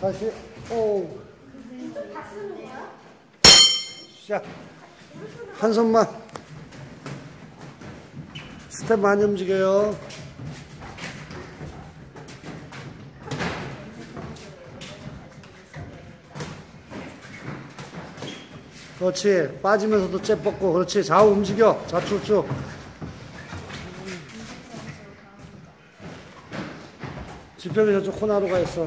다시. 오 시작 한 손만. 스텝 많이 움직여요. 그렇지. 빠지면서도 잽 뻗고. 그렇지. 좌우 움직여. 좌측쭉 지평이 저쪽 코나로 가 있어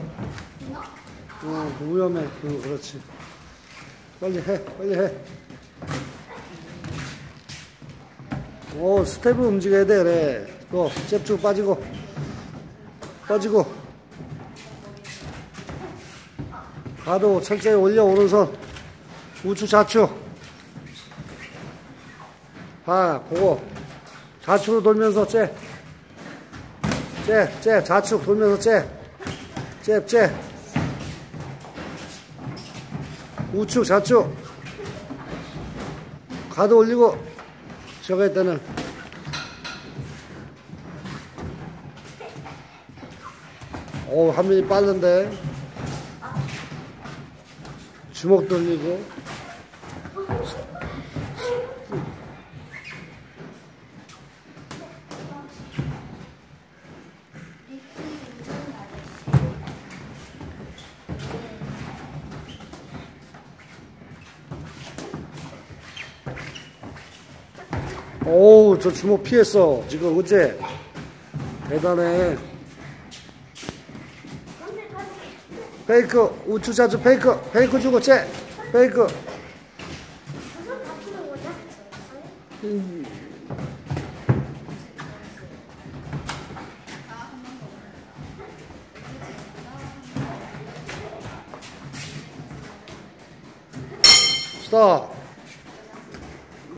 어 위험해 어, 그렇지. 빨리 해 빨리 해 오 스텝을 움직여야 돼 그래. 또 잽쭉 빠지고. 빠지고. 가도 천천히 올려 오른손. 우측 좌측. 봐 보고 좌측으로 돌면서 째 째, 째, 좌측 돌면서 째. 째, 째. 우측, 좌측. 가드 올리고, 저거 할 때는. 오, 화면이 빠른데. 주먹 돌리고. 오우, 저 주먹 피했어. 지금 어제. 대단해. 페이크, 우측 자주 페이크, 페이크 주고, 째. 페이크. 스톱.